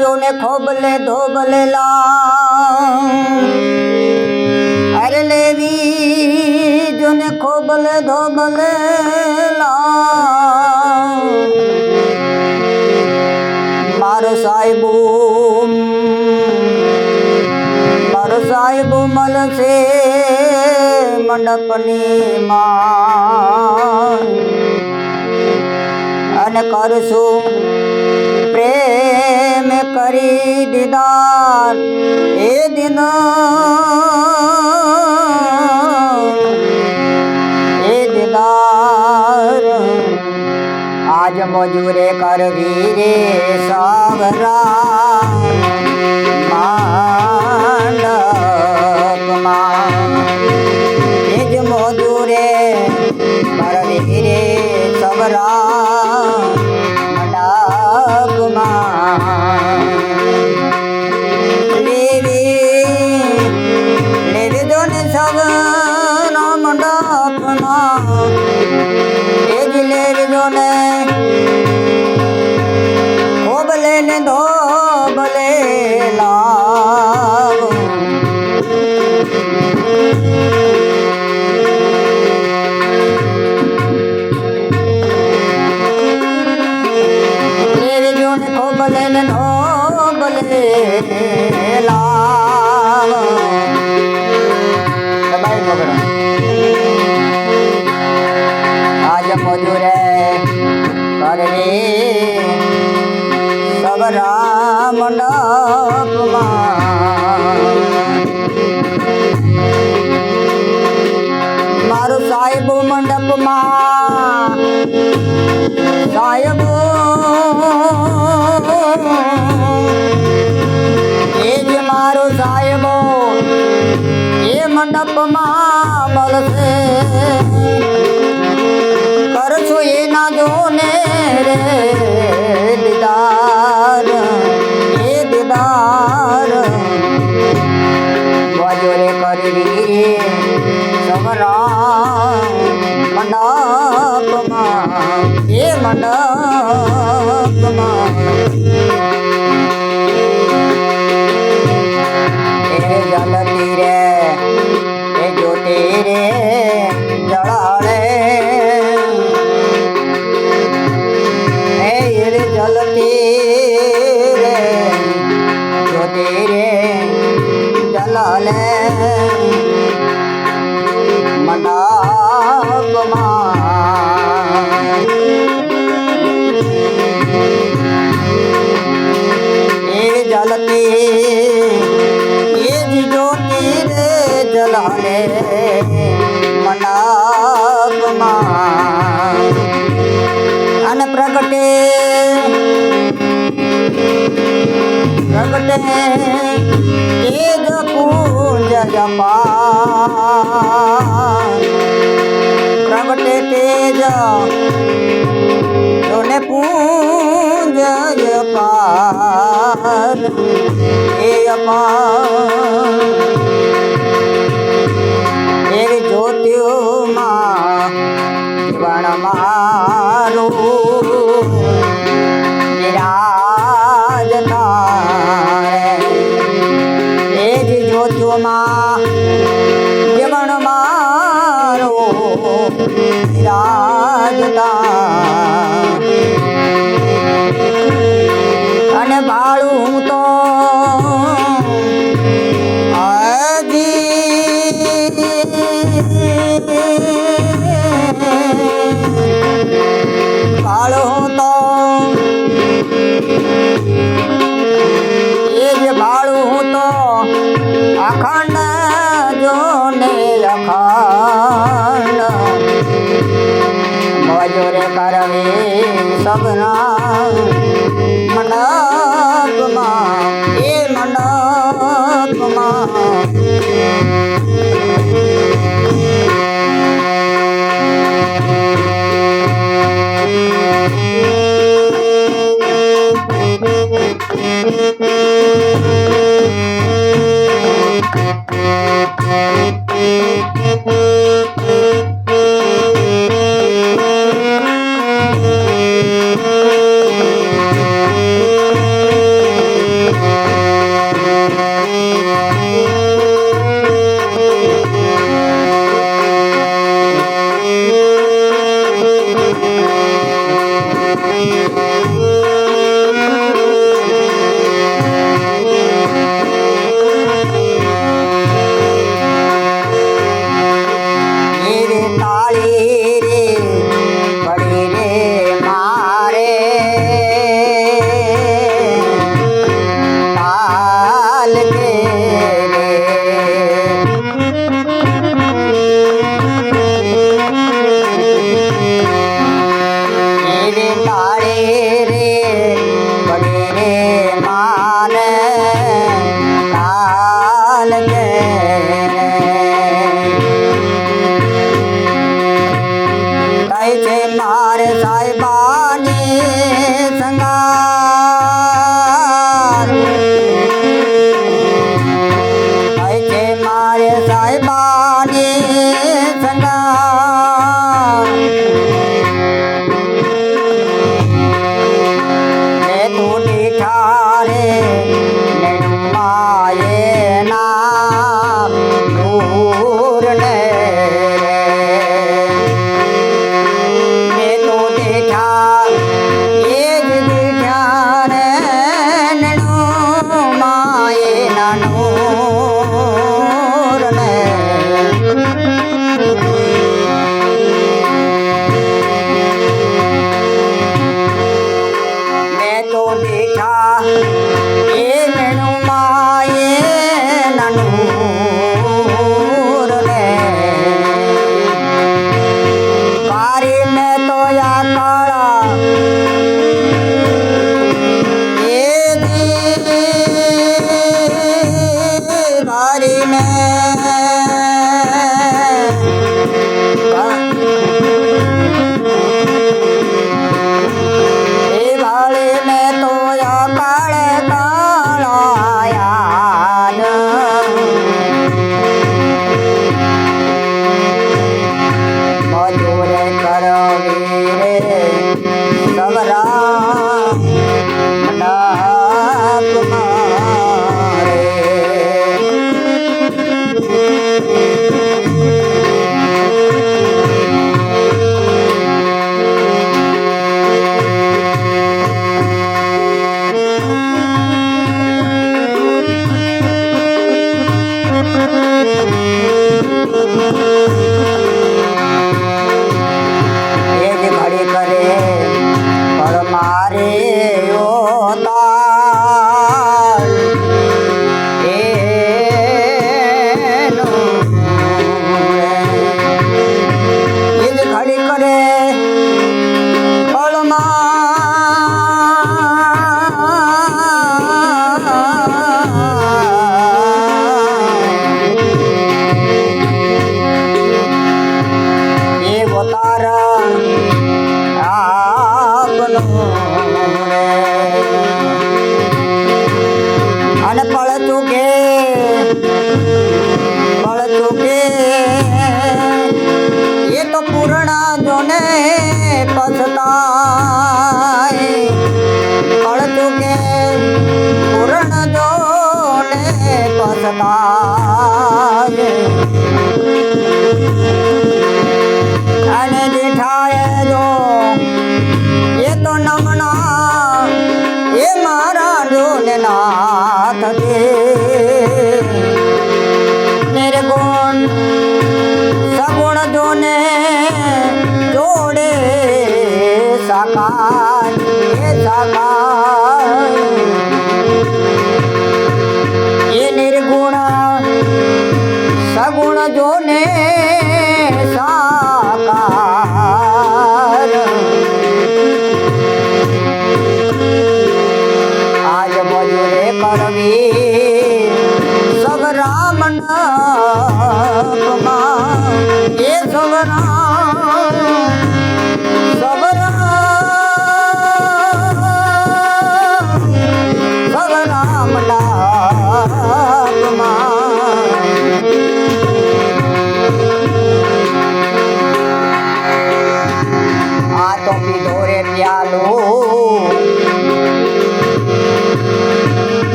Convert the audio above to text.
જોને ખોબલે ધોબલે લા અરે લેવી જોને ખોબલે ધોબલે લા મારો સાહેબુ મારો સાહેબુ મળશે મંડપની માં અને કરશું પ્રેમ કરી દીદાર એ દિન. એ દીદાર. આજ મજૂરે કરવી રે સાવરા. મંડપમાં મંડપમાં મારું સાહેબો મંડપમાં સાહેબ એ જ મારો સાહેબ એ મંડપમાં મળશે કરશું એના જોને રે દીદાર સમરા મંડપમાં એ મંડપમાં અને પ્રગટે. પ્રગટે. તેજ પૂજ જપા પ્રગટે તેજ. જોને પૂજ અપાર એ અપાર કરવી સબના મંડપમાં રે તારે રે, પડે રે માન કાલ કે કઈ છે સાહેબાની સંગાર કઈ મારે સાહેબાની